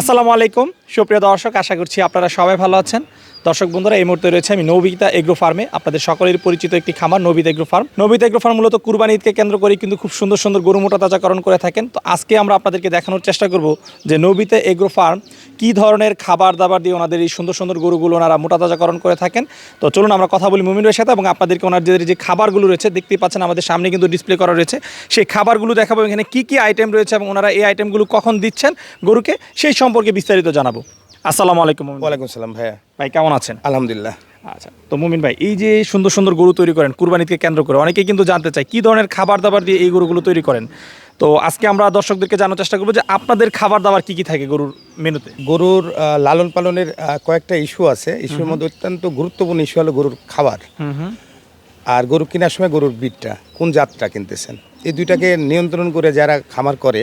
আসসালামু আলাইকুম। সুপ্রিয় দর্শক আশা করছি আপনারা সবাই ভালো আছেন। দর্শক বন্ধুরা, এই মুহূর্তে রয়েছে আমি নবিতা এগ্রো ফার্মে। আপনাদের সকলের পরিচিত একটি খামার, Nabita agro farm. Nabita agro farm মূলত কুরবানি ঈদকে কেন্দ্র করে কিন্তু খুব সুন্দর সুন্দর গরু মোটা তাজাকরণ করে থাকেন। তো আজকে আমরা আপনাদেরকে দেখানোর চেষ্টা করব যে নবিতা এগ্রো ফার্ম কী ধরনের খাবার দাবার দিয়ে ওনাদের এই সুন্দর সুন্দর গরুগুলো ওনারা মোটা তাজাকরণ করে থাকেন। তো চলুন আমরা কথা বলি মুমিন ভাইয়ের সাথে এবং আপনাদেরকে ওনাদের যে খাবারগুলো রয়েছে, দেখতেই পাচ্ছেন আমাদের সামনে কিন্তু ডিসপ্লে করা রয়েছে। সেই খাবারগুলো দেখাবো এখানে কী কী আইটেম রয়েছে এবং ওনারা এই আইটেমগুলো কখন দিচ্ছেন গরুকে, সেই সম্পর্কে বিস্তারিত জানাব। আসসালামু আলাইকুম ওয়ালাইকুম সালাম ভাইয়া। ভাই কেমন আছেন? আলহামদুলিল্লাহ। আচ্ছা তো মুমিন ভাই এই যে সুন্দর সুন্দর গরু তৈরি করেন কুরবানিকে কেন্দ্র করে অনেকেই কিন্তু জানতে চায় কি ধরনের খাবার দাবার দিয়ে এই গরুগুলো তৈরি করেন। তো আজকে আমরা দর্শকদেরকে জানার চেষ্টা করব যে আপনাদের খাবার দাবার কি কি থাকে গরুর মেনুতে? গরুর লালন পালনের কয়েকটা ইস্যু আছে। ইস্যুর মধ্যে অত্যন্ত গুরুত্বপূর্ণ ইস্যু হলো গরুর খাবার। আর গরু কেনার সময় গরুর বিটটা কোন জাতটা কিনতেছেন? এই দুইটাকে নিয়ন্ত্রণ করে যারা খামার করে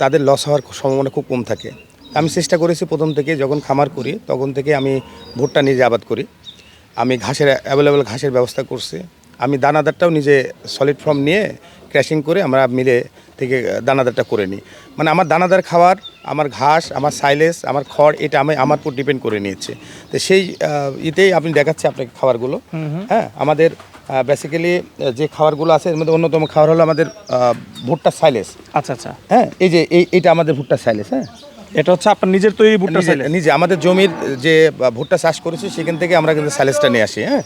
তাদের লস হওয়ার সম্ভাবনা খুব কম থাকে। আমি চেষ্টা করেছি প্রথম থেকে যখন খামার করি তখন থেকে আমি ভুট্টা নিজে আবাদ করি। আমি ঘাসের অ্যাভেলেবেল ঘাসের ব্যবস্থা করছি। আমি দানাদারটাও নিজে সলিড ফর্ম নিয়ে ক্র্যাশিং করে আমরা মিলে থেকে দানাদারটা করে নিই। মানে আমার দানাদার খাবার আমার ঘাস আমার সাইলেস আমার খড় এটা আমি আমার উপর ডিপেন্ড করে নিয়েছে। তো সেই ইতেই আপনি দেখাচ্ছি আপনাকে খাবারগুলো। হ্যাঁ আমাদের বেসিক্যালি যে খাবারগুলো আছে এর মধ্যে অন্যতম খাবার হলো আমাদের ভুট্টা সাইলেস আচ্ছা আচ্ছা। হ্যাঁ এই যে এই এটা আমাদের ভুট্টা সাইলেস হ্যাঁ। এটা হচ্ছে আপনার নিজের তৈরি ভুট্টা চাইলে নিজে আমাদের জমির যে ভুট্টা চাষ করেছি সেখান থেকে আমরা কিন্তু সাইলেসটা নিয়ে আসি হ্যাঁ?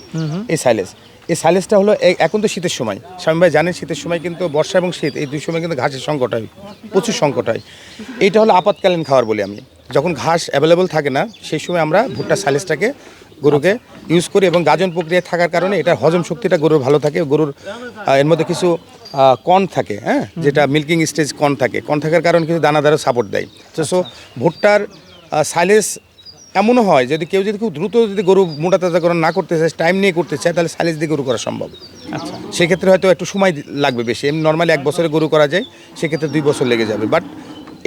এই সাইলেস এই সাইলেসটা হলো এখন তো শীতের সময়। স্বামী ভাই জানেন শীতের সময় কিন্তু বর্ষা এবং শীত এই দুই সময় কিন্তু ঘাসের সংকট হয় প্রচুর সংকট হয়। এইটা হলো আপাতকালীন খাবার বলি আমি। যখন ঘাস অ্যাভেলেবল থাকে না সেই সময় আমরা ভুট্টা সাইলেসটাকে গরুকে ইউজ করি এবং গাজন প্রক্রিয়া থাকার কারণে এটার হজম শক্তিটা গরুর ভালো থাকে। গরুর এর মধ্যে কিছু কর্ন থাকে হ্যাঁ? যেটা মিল্কিং স্টেজ কর্ন থাকে। কর্ন থাকার কারণ কিন্তু দানাদারও সাপোর্ট দেয়। তো সো ভুট্টার সাইলেস এমনও হয় যদি কেউ যদি খুব দ্রুত যদি গরু মোটা তাজাকরণ না করতে চায় টাইম নিয়ে করতে চায় তাহলে সাইলেস দিয়ে গরু করা সম্ভব। আচ্ছা। সেক্ষেত্রে হয়তো একটু সময় লাগবে বেশি। এমনি নর্মালি এক বছরে গরু করা যায় সেক্ষেত্রে দুই বছর লেগে যাবে। বাট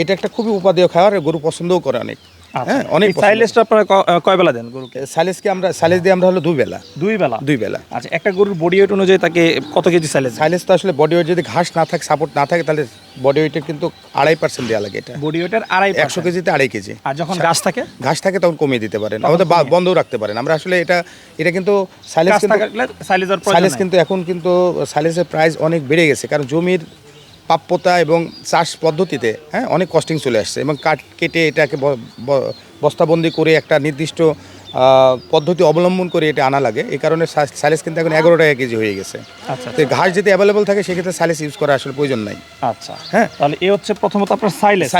এটা একটা খুবই উপাদেয় খাবার আর গরু পছন্দও করে অনেক। হ্যাঁ অনেক সাইলেসটা আপনারা কয় বেলা দেন গরুকে? সাইলেসকে আমরা সাইলেস দিয়ে আমরা হলো দুই বেলা। দুই বেলা? দুই বেলা। আচ্ছা একটা গরুর বডি ওয়েট অনুযায়ী তাকে কত কেজি সাইলেস সাইলেস তো আসলে বডি ওয়েট যদি ঘাস না থাকে সাপোর্ট না থাকে তাহলে বডি ওয়েটের কিন্তু আড়াই পার্সেন্ট দেওয়া লাগে এটা। বডি ওয়েটের আড়াই একশো কেজিতে আড়াই কেজি। আর যখন গাছ থাকে? ঘাস থাকে তখন কমিয়ে দিতে পারেন। আমাদের বন্ধও রাখতে পারেন। আমরা আসলে এটা এটা কিন্তু সাইলেস গাছ কিন্তু সাইলেস কিন্তু এখন কিন্তু সাইলেসের প্রাইস অনেক বেড়ে গেছে। কারণ জমির প্রাপ্যতা এবং চাষ পদ্ধতিতে হ্যাঁ অনেক কস্টিং চলে আসছে এবং কাঠ কেটে এটাকে বস্তাবন্দি করে একটা নির্দিষ্ট পদ্ধতি অবলম্বন করে এটা আনা লাগে। এই কারণে সা- সাইলেস কিন্তু এখন এগারো টাকা কেজি হয়ে গেছে। আচ্ছা ঘাস যদি অ্যাভেলেবল থাকে সেক্ষেত্রে সাইলেস ইউজ করা আসলে প্রয়োজন নাই। আচ্ছা। হ্যাঁ। তাহলে এ হচ্ছে প্রথমত আপনার সাইলেস।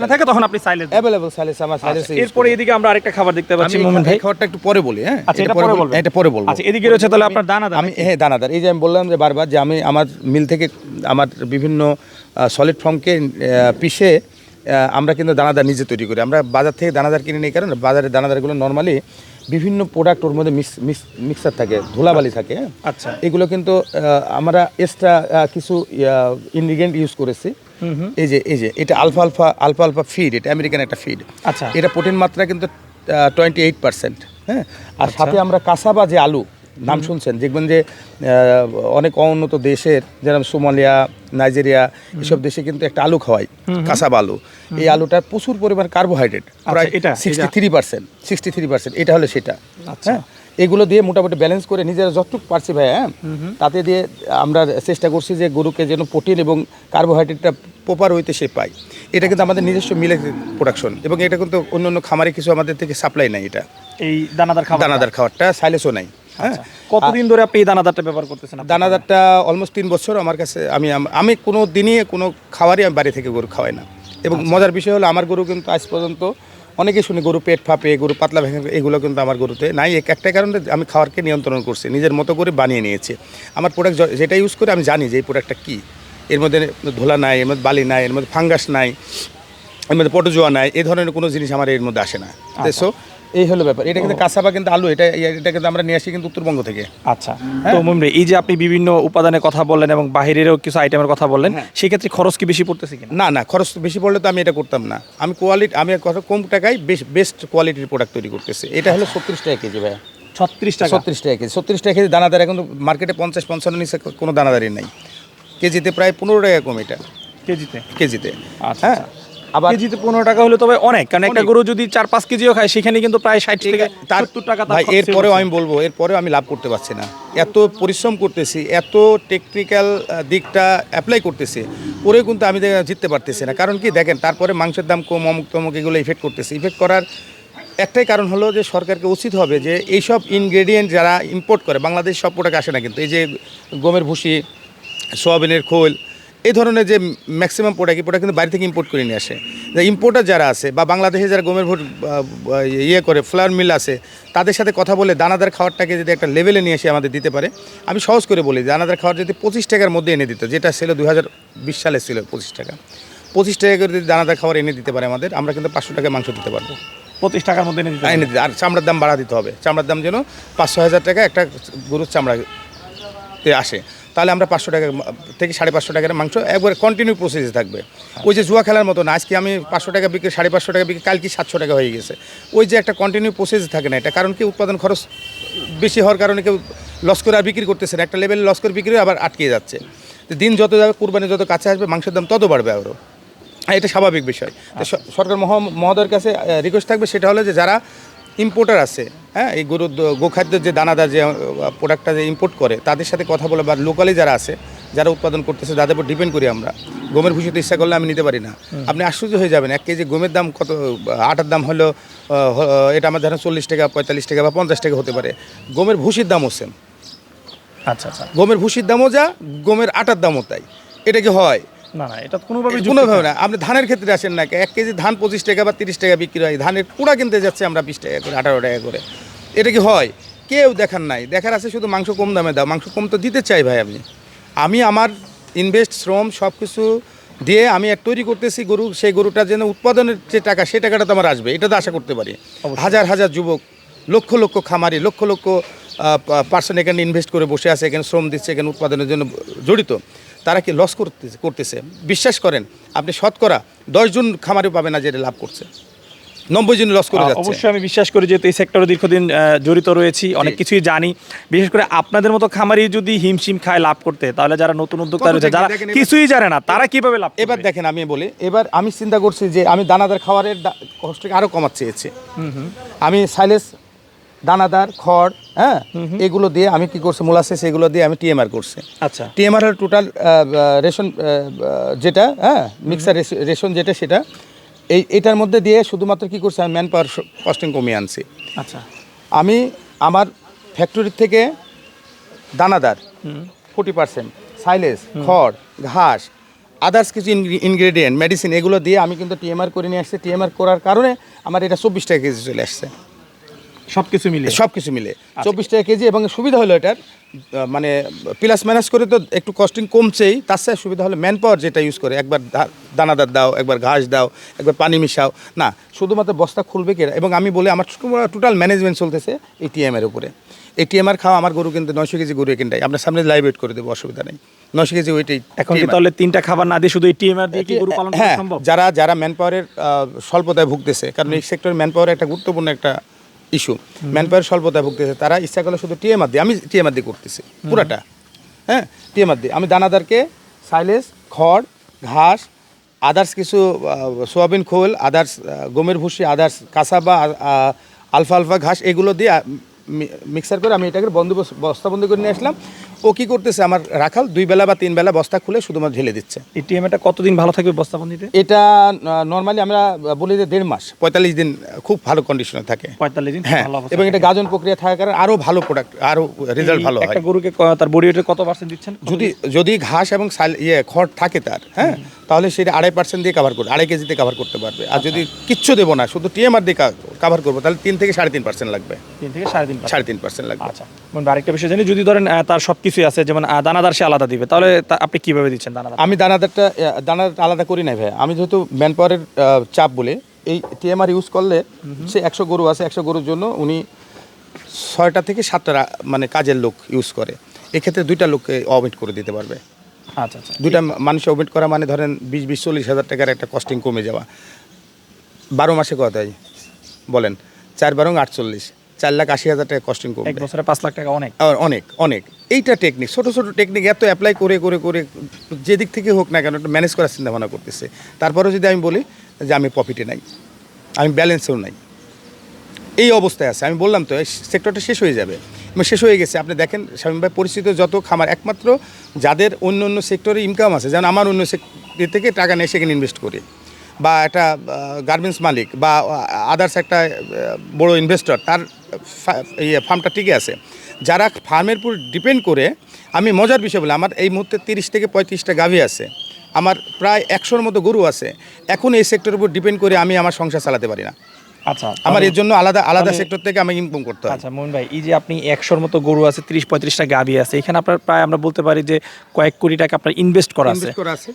না থাকে তখন আপনি সাইলেস অ্যাভেলেবল সাইলেস আমার সাইলেস এরপরে এদিকে আমরা আরেকটা খাবার দেখতে পাচ্ছি আমি ভাই। খাবারটা একটু পরে বলি হ্যাঁ? আচ্ছা এটা পরে বল- বলবেন। এটা পরে বলব। আচ্ছা এদিকে রয়েছে তাহলে আপনার দানা আমি হ্যাঁ দানাদার। এই যে আমি বললাম যে বারবার যে আমি আমার মিল থেকে আমার বিভিন্ন সলিড ফর্মকে পিষে আমরা কিন্তু দানাদার নিজে তৈরি করি। আমরা বাজার থেকে দানাদার কিনে নিই কারণ বাজারের দানাদারগুলো নর্মালি বিভিন্ন প্রোডাক্ট ওর মধ্যে মিক্স মিক্সার থাকে ধুলাবালি থাকে হ্যাঁ? আচ্ছা। এগুলো কিন্তু আমরা এক্সট্রা কিছু ইনগ্রিডিয়েন্ট ইউজ করেছি। এই যে এই যে এটা alpha alpha alpha alpha feed এটা আমেরিকান একটা ফিড আচ্ছা। এটা প্রোটিন মাত্রা কিন্তু টোয়েন্টি এইট পার্সেন্ট হ্যাঁ? আর সাথে আমরা কাসাবা যে আলু নাম শুনছেন? দেখবেন যে অনেক অনুন্নত দেশের যেরকম সোমালিয়া নাইজেরিয়া এসব দেশে কিন্তু একটা আলু খাওয়াই কাসাবা আলু। এই আলুটার প্রচুর পরিমাণ কার্বোহাইড্রেট প্রায় এটা, sixty three percent sixty three percent এটা হলো সেটা আচ্ছা। হ্যাঁ? এগুলো দিয়ে মোটামুটি ব্যালেন্স করে নিজেরা যতটুকু পারছি ভাই হ্যাঁ? তাতে দিয়ে আমরা চেষ্টা করছি যে গরুকে যেন প্রোটিন এবং কার্বোহাইড্রেটটা প্রপার হইতে সে পায়। এটা কিন্তু আমাদের নিজস্ব মিলে প্রোডাকশন এবং এটা কিন্তু অন্য অন্য খামারে কিছু আমাদের থেকে সাপ্লাই নাই এটা। এই দানাদার খাবার দানাদার খাবারটা সাইলেসও নাই। হ্যাঁ? কতদিন ধরে আপনি এই দানাদারটা ব্যবহার করতেছেন দানাদারটা অলমোস্ট তিন বছর আমার কাছে আমি আমি কোনো দিনই কোনো খাবারই আমি বাড়ি থেকে গরু খাওয়াই না। এবং মজার বিষয় হলো আমার গরু কিন্তু আজ পর্যন্ত অনেকে শুনি গরু পেট ফাঁপে গরু পাতলা ভেঙে এগুলো কিন্তু আমার গরুতে নাই। এক একটা কারণে আমি খাওয়ারকে নিয়ন্ত্রণ করছি নিজের মতো করে বানিয়ে নিয়েছি। আমার প্রোডাক্ট যেটা ইউজ করে আমি জানি যে এই প্রোডাক্টটা কী। এর মধ্যে ধোলা নাই এর মধ্যে বালি নাই এর মধ্যে ফাঙ্গাস নাই এর মধ্যে পটোজোয়া নাই এই ধরনের কোনো জিনিস আমার এর মধ্যে আসে না। সো এই হলো ব্যাপার। এটা কিন্তু কাঁচাবা কিন্তু আলু এটা এটা কিন্তু আমরা নিয়ে আসি কিন্তু উত্তরবঙ্গ থেকে। আচ্ছা তো মুমিন ভাই এই যে আপনি বিভিন্ন উপাদানের কথা বললেন এবং বাহিরেরও কিছু আইটেমের কথা বললেন সেক্ষেত্রে খরচ কি বেশি পড়তেছে কিনা? না না খরচ বেশি পড়লে তো আমি এটা করতাম না। আমি কোয়ালিটি আমি কত কম টাকায় বেশ বেস্ট কোয়ালিটির প্রোডাক্ট তৈরি করতেছি। এটা হলো ছত্রিশ টাকা কেজি ভাই ছত্রিশ টাকা? ছত্রিশ টাকা কেজি। ছত্রিশ টাকা কেজি দানাদার এখন তো মার্কেটে পঞ্চাশ পঞ্চান্ন নিচে কোনো দানাদারি নাই। কেজিতে প্রায় পনেরো টাকা কম এটা। কেজিতে? কেজিতে। আচ্ছা হ্যাঁ? আবার- কেজিতে পনেরো টাকা হলে তবে অনেক কারণ একটা গরু যদি চার পাঁচ কেজিও খায় সেখানে কিন্তু প্রায় ষাট থেকে তার সত্তর টাকা ভাই এরপরেও আমি বলব এরপরেও আমি লাভ করতে পারছি না। এত পরিশ্রম করতেছি এত টেকনিক্যাল দিকটা অ্যাপ্লাই করতেছি পরেও কিন্তু আমি জিততে পারতেছি না। কারণ কি দেখেন তারপরে মাংসের দাম কম অমুক তমুক এগুলো ইফেক্ট করতেছে। ইফেক্ট করার একটাই কারণ হলো যে সরকারকে উচিত হবে যে এইসব ইনগ্রেডিয়েন্ট যারা ইম্পোর্ট করে বাংলাদেশ সব প্রোডাক্ট আসে না কিন্তু এই যে গমের ভুসি সোয়াবিনের খোল এই ধরনের যে ম্যাক্সিমাম প্রোডাক্ট প্রোডাক্ট কিন্তু বাইরে থেকে ইম্পোর্ট করে নিয়ে আসে। যে ইম্পোর্টার যারা আছে বা বাংলাদেশে যারা গমের ভোট ইয়ে করে ফ্লাওয়ার মিল আছে তাদের সাথে কথা বলে দানাদার খাওয়ারটাকে যদি একটা লেভেলে নিয়ে এসে আমাদের দিতে পারে আমি সহজ করে বলি দানাদার খাওয়ার যদি পঁচিশ টাকার মধ্যে এনে দিত যেটা ছিল দু হাজার বিশ সালে ছিল পঁচিশ টাকা পঁচিশ টাকা করে যদি দানাদার খাবার এনে দিতে পারে আমাদের আমরা কিন্তু পাঁচশো টাকা মাংস দিতে পারব। পঁচিশ টাকার মধ্যে এনে দিতে এনে দিতে আর চামড়ার দাম বাড়া দিতে হবে চামড়ার দাম যেন পাঁচশো হাজার টাকা একটা গরুর চামড়াতে আসে। তাহলে আমরা পাঁচশো টাকা থেকে সাড়ে পাঁচশো টাকার মাংস, একবারে কন্টিনিউ প্রসেসে থাকবে। ওই যে জুয়া খেলার মতো না, আজকে আমি পাঁচশো টাকা বিক্রি, সাড়ে পাঁচশো টাকা বিক্রি, কালকে সাতশো টাকা হয়ে গেছে। ওই যে একটা কন্টিনিউ প্রসেস থাকে না এটা, কারণ কি উৎপাদন খরচ বেশি হওয়ার কারণে কেউ লস করে আর বিক্রি করতেছে না। একটা লেভেলে লস করে বিক্রি আবার আটকে যাচ্ছে। দিন যত যাবে, কুরবানি যত কাছে আসবে, মাংসের দাম তত বাড়বে আরও এটা স্বাভাবিক বিষয়। সরকার মহা- মহোদয়ের কাছে রিকোয়েস্ট থাকবে, সেটা হলো যে যারা ইম্পোর্টার আছে হ্যাঁ? এই গরুর গোখাদ্যের যে দানাদার যে প্রোডাক্টটা যে ইম্পোর্ট করে তাদের সাথে কথা বলে বা লোকালি যারা আছে যারা উৎপাদন করতেছে তাদের উপর ডিপেন্ড করি আমরা। গমের ভুষিতে ইচ্ছা করলে আমি নিতে পারি না। আপনি আশ্চর্য হয়ে যাবেন এক কেজি গমের দাম কত আটার দাম হলো এটা আমার ধরেন চল্লিশ টাকা পঁয়তাল্লিশ টাকা বা পঞ্চাশ টাকা হতে পারে। গমের ভুষির দামও সেম আচ্ছা আচ্ছা। গমের ভুষির দামও যা গমের আটার দামও তাই। এটা কি হয়? না না এটা কোনোভাবে কোনোভাবে না। আপনি ধানের ক্ষেত্রে আসেন না এক কেজি ধান পঁচিশ টাকা বা তিরিশ টাকা বিক্রি হয় ধানের কুড়া কিনতে যাচ্ছে আমরা বিশ টাকা করে আঠারো টাকা করে। এটা কি হয়? কেউ দেখার নাই। দেখার আছে শুধু মাংস কম দামে দাও মাংস কম তো দিতে চাই ভাই আমি আমি আমার ইনভেস্ট শ্রম সব কিছু দিয়ে আমি এক তৈরি করতেছি গরু সেই গরুটা যেন উৎপাদনের যে টাকা সেই টাকাটা তো আমার আসবে এটা তো আশা করতে পারি। হাজার হাজার যুবক লক্ষ লক্ষ খামারি লক্ষ লক্ষ পার্সন এখানে ইনভেস্ট করে বসে আছে এখানে শ্রম দিচ্ছে এখানে উৎপাদনের জন্য জড়িত। তারা কি লস করতেছে করতেছে? বিশ্বাস করেন আপনি শতকরা দশজন খামারে পাবে না যেটা লাভ করছে। নব্বই জন লস করে যাচ্ছে। অবশ্যই আমি বিশ্বাস করি যেহেতু এই সেক্টরে দীর্ঘদিন জড়িত রয়েছি অনেক কিছুই জানি। বিশেষ করে আপনাদের মতো খামারি যদি হিমশিম খায় লাভ করতে তাহলে যারা নতুন উদ্যোক্তা রয়েছে যারা কিছুই জানে না তারা কীভাবে লাভ এবার দেখেন আমি বলি এবার আমি চিন্তা করছি যে আমি দানাদার খাবারের কষ্টকে আরও কমাতে চেয়েছি। আমি সাইলেস দানাদার খড় হ্যাঁ? এগুলো দিয়ে আমি কি করছি? মোলাসেস এগুলো দিয়ে আমি টিএমআর করছি। আচ্ছা। টিএমআর হল টোটাল রেশন যেটা হ্যাঁ? মিক্সার রেশন যেটা সেটা। এই এটার মধ্যে দিয়ে শুধুমাত্র কি করছি? আমি ম্যান পাওয়ার কস্টিং কমিয়ে আনছি। আচ্ছা। আমি আমার ফ্যাক্টরির থেকে দানাদার ফোর্টি পার্সেন্ট সাইলেস খড় ঘাস আদার্স কিছু ইনগ্রেডিয়েন্ট মেডিসিন এগুলো দিয়ে আমি কিন্তু টিএমআর করে নিয়ে আসছি। টিএমআর করার কারণে আমার এটা চব্বিশ টাকা কেজি চলে আসছে। সব কিছু মিলিয়ে। সব কিছু মিলে চব্বিশ টাকা কেজি এবং সুবিধা হলো এটার মানে প্লাস ম্যানেজ করে তো একটু কস্টিং কমছেই তার সাথে সুবিধা হলো ম্যান পাওয়ার যেটা ইউজ করে। একবার দানাদার দাও একবার ঘাস দাও একবার পানি মিশাও। না শুধুমাত্র বস্তা খুলবে কে? এবং আমি বলে আমার টোটাল ম্যানেজমেন্ট চলতেছে এই টিএমের উপরে। এই টিএমআর খাওয়া আমার গরু কিন্তু নয়শো কেজি গরু এখানটাই আপনার সামনে লাইভ ওয়েট করে দেবো অসুবিধা নেই। নয়শো কেজি ওইটাই এখন তাহলে তিনটা খাবার না দিয়ে শুধু এই টিএমআর দিয়ে কি গরু পালন হ্যাঁ সম্ভব? যারা যারা ম্যান পাওয়ারের স্বল্পতায় ভুগতেছে কারণ এই সেক্টরে ম্যান পাওয়ার একটা গুরুত্বপূর্ণ একটা ইস্যু ম্যান পাওয়ার স্বল্পতায় ভুগতেছে, তারা ইচ্ছা করলে শুধু টিএমআর দিয়ে, আমি টিএমআর দিয়ে করতেছি, পুরাটা। হ্যাঁ টিএমআর দিয়ে। আমি দানাদারকে সাইলেজ খড়, ঘাস আদার্স কিছু সোয়াবিন খোল আদার্স গমের ভুসি আদার্স কাঁচা বা আলফা আলফা ঘাস, এগুলো দিয়ে মিক্সার করে আমি এটাকে বন্ধ বস্তাবন্দি করে নিয়ে আসলাম। ও কি করতেছে? আমার রাখাল দুই বেলা বা তিন বেলা বস্তা খুলে শুধুমাত্র ঢেলে দিচ্ছে। এটিএম এটা কতদিন ভালো থাকবে বস্তাবন্দিতে এটা নর্মালি আমরা বলি যে দেড় মাস পঁয়তাল্লিশ দিন খুব ভালো কন্ডিশনে থাকে। পঁয়তাল্লিশ দিন হ্যাঁ এবং এটা গাজন প্রক্রিয়া থাকার কারণে আরও ভালো প্রোডাক্ট আরও রেজাল্ট ভালো হয়। একটা গরুকে তার বডি কত পার্সেন্ট দিচ্ছেন? যদি যদি ঘাস এবং ইয়ে খড় থাকে তার হ্যাঁ তাহলে সেটা আড়াই পার্সেন্ট দিয়ে কাভার করবে আড়াই কেজিতে কাভার করতে পারবে। আর যদি কিচ্ছু দেবো না শুধু টিএমআর দিয়ে কাভার করব তাহলে তিন থেকে সাড়ে তিন পার্সেন্ট লাগবে। তিন থেকে সাড়ে তিন সাড়ে তিন পার্সেন্ট লাগবে। আচ্ছা আরেকটা বিষয় জানি যদি ধরেন তার সব কিছুই আছে যেমন দানাদার সে আলাদা দিবে তাহলে আপনি কীভাবে দিচ্ছেন দানাদার আমি দানাদারটা দানাদারটা আলাদা করি নাই ভাই আমি যেহেতু ম্যান পাওয়ারের চাপ বলে এই টিএমআর ইউজ করলে সে একশো গরু আছে একশো গরুর জন্য উনি ছয়টা থেকে সাতটা মানে কাজের লোক ইউজ করে। এক্ষেত্রে দুইটা লোককে অমিট করে দিতে পারবে। আচ্ছা আচ্ছা। দুইটা মানুষ অমিট করা মানে ধরেন বিশ বিশ চল্লিশ হাজার টাকার একটা কস্টিং কমে যাওয়া। বারো মাসে কথাই বলেন। চার বারং আটচল্লিশ। চার লাখ আশি হাজার টাকা কস্টিং এক কমবে বছরে পাঁচ লাখ টাকা অনেক। আর অনেক অনেক। এইটা টেকনিক ছোট ছোট টেকনিক এত অ্যাপ্লাই করে করে করে যে দিক থেকে হোক না কেন একটু ম্যানেজ করার চিন্তা ভাবনা করতেছে। তারপরে যদি আমি বলি যে আমি প্রফিটে নাই আমি ব্যালেন্সেও নাই। এই অবস্থায় আছে। আমি বললাম তো সেক্টরটা শেষ হয়ে যাবে। শেষ হয়ে গেছে। আপনি দেখেন স্বামী ভাই, পরিচিত যত খামার, একমাত্র যাদের অন্য অন্য সেক্টরে ইনকাম আছে, যেমন আমার অন্য সেক্টর থেকে টাকা নিয়ে সেখানে ইনভেস্ট করি। বা একটা গার্মেন্টস মালিক বা আদার্স একটা বড় ইনভেস্টর তার ইয়ে ফার্মটা টিকে আছে। যারা ফার্মের উপর ডিপেন্ড করে, আমি মজার বিষয় বলি, আমার এই মুহূর্তে তিরিশ থেকে পঁয়ত্রিশটা গাভী আছে। আমার প্রায় একশোর মতো গরু আছে। এখন এই সেক্টরের উপর ডিপেন্ড করে আমি আমার সংসার চালাতে পারি না। আচ্ছা আমার এর জন্য আলাদা আলাদা সেক্টর থেকে আমি ইনকাম করতে হয়। আচ্ছা মোহন ভাই এই যে আপনি একশোর মতো গরু আছে তিরিশ পঁয়ত্রিশটা গাভী আছে এখানে আপনার প্রায় আমরা বলতে পারি যে কয়েক কোটি টাকা আপনার ইনভেস্ট করা আছে।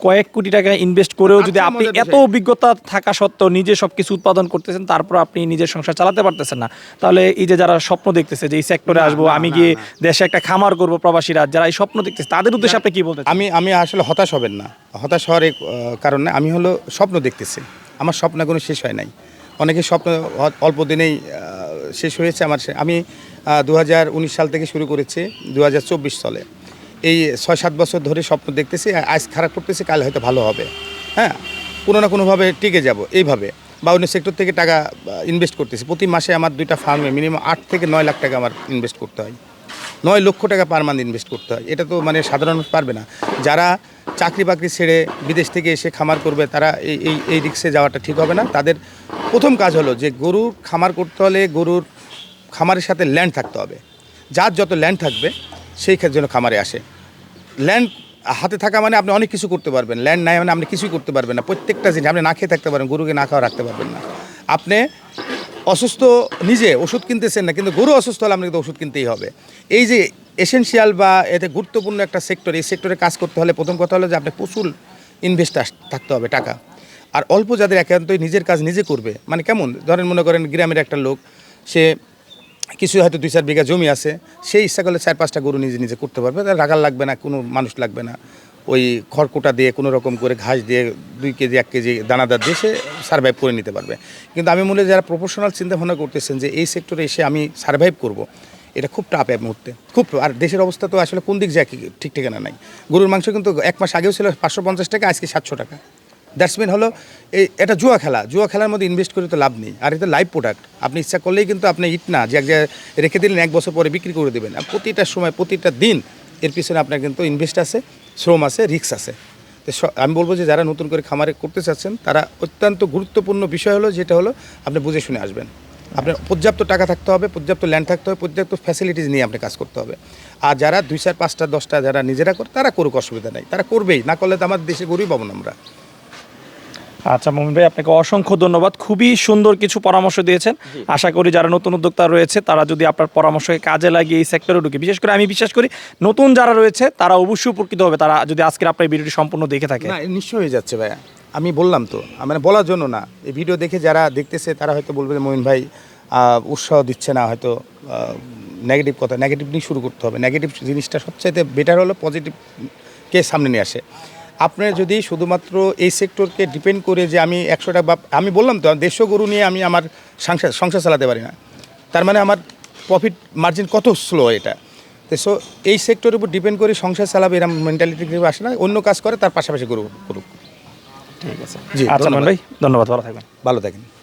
কয়েক কোটি টাকা ইনভেস্ট করেও যদি আচ্ছা, আপনি এত অভিজ্ঞতা থাকা সত্ত্বেও নিজে সবকিছু উৎপাদন করতেছেন তারপর আপনি নিজের সংসার চালাতে পারতেছেন না। তাহলে এই যে যারা স্বপ্ন দেখতেছে যে এই সেক্টরে আসব আমি গিয়ে দেশে একটা খামার করব প্রবাসীরা যারা এই স্বপ্ন দেখতেছে তাদের উদ্দেশ্যে আপনি কি বলতে আমি আমি আসলে হতাশ হবেন না। হতাশ হওয়ার কারণে আমি হলো স্বপ্ন দেখতেছি। আমার স্বপ্ন কোনো শেষ হয় নাই। অনেকে স্বপ্ন অল্প দিনেই শেষ হয়েছে আমার আমি দু হাজার উনিশ সাল থেকে শুরু করেছি দু হাজার চব্বিশ সালে। এই ছয় সাত বছর ধরে স্বপ্ন দেখতেছি আজ খারাপ করতেছি, কাল হয়তো ভালো হবে। হ্যাঁ কোনো না কোনোভাবে টিকে যাব এইভাবে। বা অন্য সেক্টর থেকে টাকা ইনভেস্ট করতেছি। প্রতি মাসে আমার দুইটা ফার্মে মিনিমাম আট থেকে নয় লাখ টাকা আমার ইনভেস্ট করতে হয়। নয় লক্ষ টাকা পার মান্থ ইনভেস্ট করতে হয়। এটা তো মানে সাধারণ পারবে না। যারা চাকরি বাকরি ছেড়ে বিদেশ থেকে এসে খামার করবে, তারা এই এই এই রিক্সে যাওয়াটা ঠিক হবে না। তাদের প্রথম কাজ হলো যে গরুর খামার করতে হলে গরুর খামারের সাথে ল্যান্ড থাকতে হবে। যার যত ল্যান্ড থাকবে, সেই ক্ষেত্রে জন্য খামারে আসে। ল্যান্ড হাতে থাকা মানে আপনি অনেক কিছু করতে পারবেন। ল্যান্ড নাই মানে আপনি কিছুই করতে পারবেন না। প্রত্যেকটা জিনিস আপনি না খেয়ে থাকতে পারেন গরুকে না খাওয়া রাখতে পারবেন না। আপনি অসুস্থ নিজে ওষুধ কিনতেছেন না, কিন্তু গরু অসুস্থ হলে আপনাকে ওষুধ কিনতেই হবে। এই যে এসেনশিয়াল বা এতে গুরুত্বপূর্ণ একটা সেক্টর এই সেক্টরে কাজ করতে হলে প্রথম কথা হলো যে আপনি প্রচুর ইনভেস্ট থাকতে হবে টাকা। আর অল্প যাদের একান্তই নিজের কাজ নিজে করবে মানে কেমন? ধরেন মনে করেন গ্রামের একটা লোক, সে কিছু হয়তো দুই চার বিঘা জমি আছে সেই ইচ্ছা করলে চার পাঁচটা গরু নিজে নিজে করতে পারবে, তার রাখাল লাগবে না, কোনো মানুষ লাগবে না। ওই খড়কুটা দিয়ে কোনো রকম করে ঘাস দিয়ে দুই কেজি, এক কেজি দানাদার দিয়ে সে সার্ভাইভ করে নিতে পারবে। কিন্তু আমি মনে যারা প্রফেশনাল চিন্তা ভাবনা করতেছেন যে এই সেক্টরে এসে আমি সার্ভাইভ করব, এটা খুব টাফ এক মুহূর্তে। খুব আর দেশের অবস্থা তো আসলে কোন দিক যায় ঠিক ঠিকানা নাই। গরুর মাংস কিন্তু এক মাস আগেও ছিল পাঁচশো পঞ্চাশ টাকা, আজকে সাতশো টাকা। দ্যাটস মিন হলো এই, এটা জুয়া খেলা। জুয়া খেলার মধ্যে ইনভেস্ট করে তো লাভ নেই। আর এটা লাইভ প্রোডাক্ট আপনি ইচ্ছা করলেই কিন্তু আপনি ইট না। যে এক জায়গায় রেখে দিলেন, এক বছর পরে বিক্রি করে দেবেন। প্রতিটা সময়, প্রতিটা দিন এর পিছনে আপনার কিন্তু ইনভেস্ট আছে। শ্রম আছে রিক্স আছে। আমি বলব যে যারা নতুন করে খামারে করতে চাচ্ছেন, তারা অত্যন্ত গুরুত্বপূর্ণ বিষয় হলো, যেটা হলো আপনি বুঝে শুনে আসবেন। আপনার পর্যাপ্ত টাকা থাকতে হবে, পর্যাপ্ত ল্যান্ড থাকতে হবে, পর্যাপ্ত ফ্যাসিলিটিস নিয়ে আপনি কাজ করতে হবে। আর যারা দুই চার, পাঁচটা, দশটা যারা নিজেরা করে, তারা করুক, অসুবিধা নেই। তারা করবেই, না করলে তো আমাদের দেশে গরিব পাবো না আমরা। আচ্ছা মমিন ভাই আপনাকে অসংখ্য ধন্যবাদ। খুবই সুন্দর কিছু পরামর্শ দিয়েছেন। আশা করি যারা নতুন উদ্যোক্তা রয়েছে তারা যদি আপনার পরামর্শকে কাজে লাগিয়ে এই সেক্টরে ঢুকে বিশেষ করে আমি বিশ্বাস করি নতুন যারা রয়েছে তারা অবশ্যই উপকৃত হবে। তারা যদি আজকের আপনার এই ভিডিওটি সম্পূর্ণ দেখে থাকে। নিশ্চয় হয়ে যাচ্ছে ভাইয়া। আমি বললাম তো মানে বলার জন্য না। এই ভিডিও দেখে যারা দেখতেছে তারা হয়তো বলবে মমিন ভাই উৎসাহ দিচ্ছে না হয়তো নেগেটিভ কথা নেগেটিভ নিয়ে শুরু করতে হবে। নেগেটিভ জিনিসটা সবচাইতে বেটার হলো পজিটিভকে সামনে নিয়ে আসে। আপনি যদি শুধুমাত্র এই সেক্টরকে ডিপেন্ড করে যে আমি একশোটা বা আমি বললাম তো দেশীয় গরু নিয়ে আমি আমার সংসার সংসার চালাতে পারি না। তার মানে আমার প্রফিট মার্জিন কত স্লো এটা? তো সো এই সেক্টরের উপর ডিপেন্ড করে সংসার চালাবে এরকম মেন্টালিটি আসে না অন্য কাজ করে তার পাশাপাশি গরু করুক ঠিক আছে। জি, আচ্ছা ভাই ধন্যবাদ ভালো থাকবেন। ভালো থাকেন।